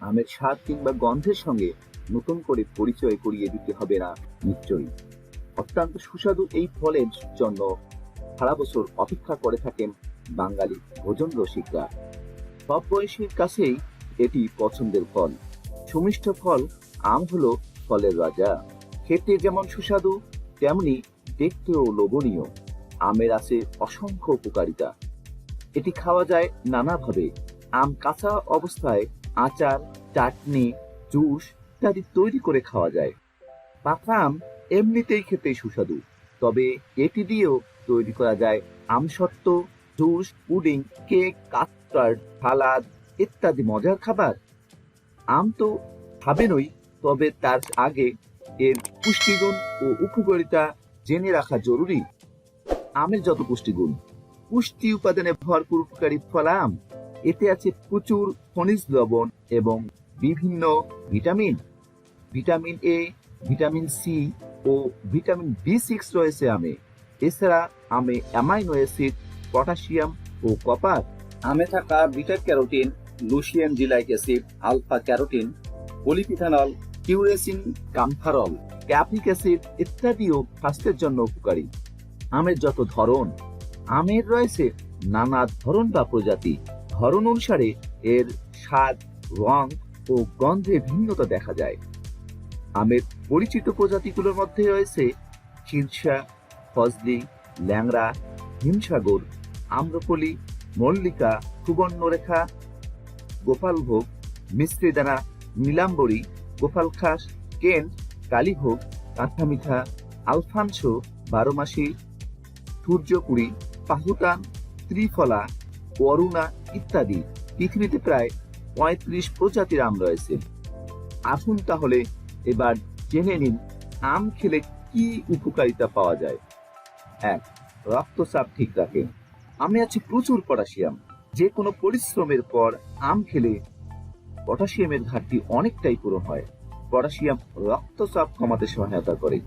আমের স্বাদ কিংবা গন্ধের সঙ্গে নতুন করে পরিচয় করিয়ে দিতে হবে না নিশ্চয়ই। অত্যন্ত সুস্বাদু এই ফলের জন্য সারা বছর অপেক্ষা করে থাকেন বাঙালি ভোজন রসিকরা। সব বয়সীর কাছেই এটি পছন্দের ফল। সুমিষ্ট ফল আম হলো ফলের রাজা। খেতে যেমন সুস্বাদু, তেমনি দেখতেও লোভনীয়। আমের আছে অসংখ্য উপকারিতা। এটি খাওয়া যায় নানাভাবে। আম কাঁচা অবস্থায় আচার, চাটনি, জুস ইত্যাদি তৈরি করে খাওয়া যায়। পাকা আম এমনিতেই খেতে সুস্বাদু, তবে এটি দিয়েও তৈরি করা যায় আমসত্ত্ব, juice, pudding, cake, custard, salad ইত্যাদি মজার খাবার। আম তো খাবেনই, তবে তার আগে এর পুষ্টিগুণ ও উপকারিতা জেনে রাখা জরুরি। আমের যত পুষ্টিগুণ, পুষ্টি উপাদানে ভরপুর উপকারী ফল আম এতে আছে প্রচুর খনিজ লবণ এবং বিভিন্ন vitamin. Vitamin A vitamin C O vitamin B six রয়েছে আমে। এছাড়া আমে অ্যামাইনো অ্যাসিড, পটাশিয়াম ও কপার। আমে থাকা beta carotene, lutein gallic acid, alpha carotene, polyphenol, quercetin kaempferol caffeic acid ইত্যাদিও স্বাস্থ্যের জন্য উপকারী। আমের যত ধরন আমের রয়েছে নানা ধরন বা প্রজাতি। ধরন অনুসারে এর স্বাদ, রং ও গন্ধে ভিন্নতা দেখা যায়। আমের পরিচিত প্রজাতিগুলোর মধ্যে রয়েছে চিরসা ফজলি, ল্যাংড়া, হিমসাগর, আম্রপলি, মল্লিকা, সুবর্ণরেখা, গোপালভোগ মিস্ত্রিদানা নীলাম্বরী গোপালখাস কেন, কালীভোগ, কাঁঠামিঠা, আলফানসো, বারোমাসি, সূর্যকুড়ি, পাহুতান, ত্রিফলা অরুণা ইত্যাদি। পৃথিবীতে প্রায় পঁয়ত্রিশ প্রজাতির আম রয়েছে। আসুন তাহলে এবার জেনে নিন, আম খেলে কি উপকারিতা পাওয়া যায়? এক, রক্তচাপ ঠিক রাখে। আমে আছে প্রচুর পটাশিয়াম। যে কোনো পরিশ্রমের পর আম খেলে পটাশিয়ামের ঘাটতি অনেকটাই পূরণ হয়। পটাশিয়াম রক্তচাপ কমাতে সহায়তা করে।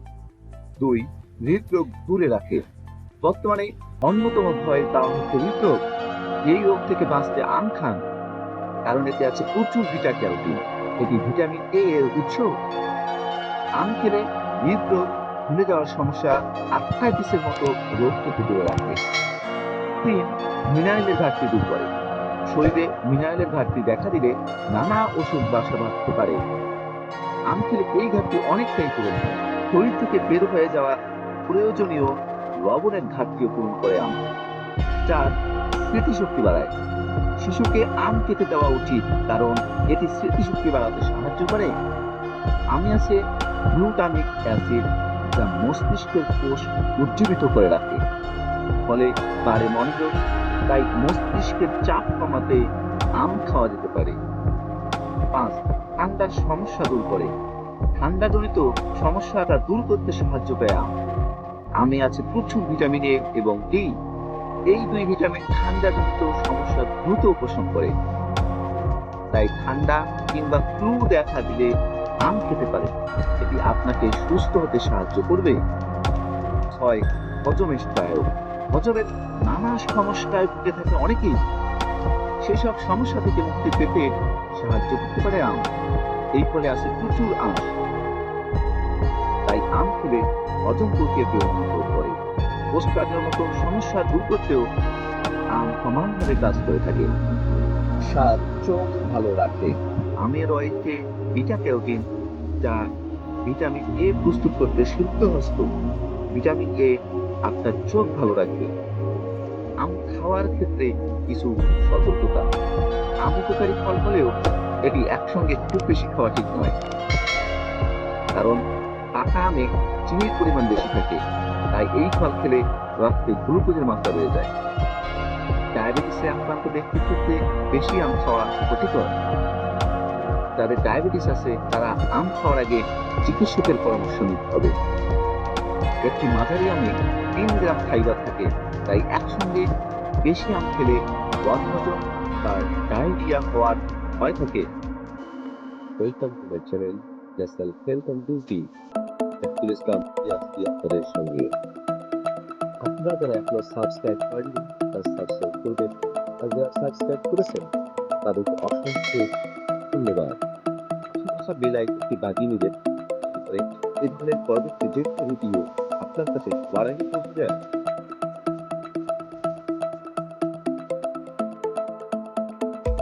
দুই, হৃদরোগ দূরে রাখে। বর্তমানে অন্যতম ভয়ের কারণ হচ্ছে হৃদরোগ। এই রোগ থেকে বাঁচতে আম খান। কারণ এতে আছে প্রচুর ভিটা ক্যারোটিন। এটি ভিটামিন এ এর উৎস। আম খেলে হৃদরোগ, ভুলে যাওয়ার সমস্যা আর্থাইটিসের মতো রোগ থেকে দূরে রাখে। তিন মিনারেলের ঘাটতি দূর করে। শরীরে মিনারেলের ঘাটতি দেখা দিলে নানা ওষুধ বাসা বাঁধতে পারে। আম খেলে এই ঘাটতি অনেকটাই পূরণ হয়। শরীর থেকে বের হয়ে যাওয়া প্রয়োজনীয় লবণের ঘাটতিও পূরণ করে আম। চার স্মৃতিশক্তি বাড়ায়। শিশুকে আম খেতে দেওয়া উচিত, কারণ এটি স্মৃতিশক্তি বাড়াতে সাহায্য করে। আমি আছে গ্লুটামিক অ্যাসিড, যা মস্তিষ্কের কোষ উজ্জীবিত করে রাখে। ফলে বাড়ে মনোযোগ, তাই মস্তিষ্কের চাপ কমাতে আম খাওয়া যেতে পারে। পাঁচ, ঠান্ডার সমস্যা দূর করে। ঠান্ডাজনিত সমস্যাটা দূর করতে সাহায্য করে আম। আমে আছে প্রচুর ভিটামিন এ এবং ডি এই দুই ভিটামিন ঠান্ডাজনিত সমস্যা দ্রুত উপশম করে। তাই ঠান্ডা কিংবা ফ্লু দেখা দিলে আম খেতে পারে। এটি আপনাকে সুস্থ হতে সাহায্য করবে। ছয়, হজমের সহায়ক হজমের নানা সমস্যায় ভুগে থাকে অনেকেই। সেসব সমস্যা থেকে মুক্তি পেতে সাহায্য করতে পারে আম। এই ফলে আছে প্রচুর আম। তাই আম খেলে হজম প্রক্রিয়াকে উন্নত করে। কোষ্ঠকাঠির মতো সমস্যা দূর করতেও আম সমানভাবে কাজ করে থাকে। স্বাদ চোখ ভালো রাখে আমের রয়েছে বিটা ক্যারোটিন যা ভিটামিন এ প্রস্তুত করতে সিদ্ধ হস্ত ভিটামিন এ আপনার চোখ ভালো রাখবে আম খাওয়ার ক্ষেত্রে কিছু সতর্কতা। আম উপকারী ফল হলেও এটি একসঙ্গে খুব বেশি খাওয়া ঠিক নয়। কারণ পাকা আমে চিনির পরিমাণ বেশি থাকে, তাই এই ফল খেলে রক্তে গ্লুকোজের মাত্রা বেড়ে যায়। ডায়াবেটিসে আক্রান্ত ব্যক্তির ক্ষেত্রে বেশি আম খাওয়া ক্ষতিকর। যাদের ডায়াবেটিস আছে, তারা আম খাওয়ার আগে চিকিৎসকের পরামর্শ নিতে হবে। একটি মাঝারি আমে তিন গ্রাম ফাইবার থাকে, তাই একসঙ্গে বেশি আম খেলে বদহজম বা ডায়রিয়া হওয়ার ভয় থাকে। Welcome to my channel national health and beauty. Abdul ইসলাম ইয়াসি আক্তারের সঙ্গে আপনারা যারা এখনো সাবস্ক্রাইব করেননি তারা সাবস্ক্রাইব করবেন আর যারা সাবস্ক্রাইব করেছেন তাদেরকে অসংখ্য ধন্যবাদ আসা বেল আইকনটি বাজিয়ে নেবেন এতে করে এই ধরনের পরবর্তী যে কোনো ভিডিও আপনার কাছে সবার আগে পৌঁছে যায়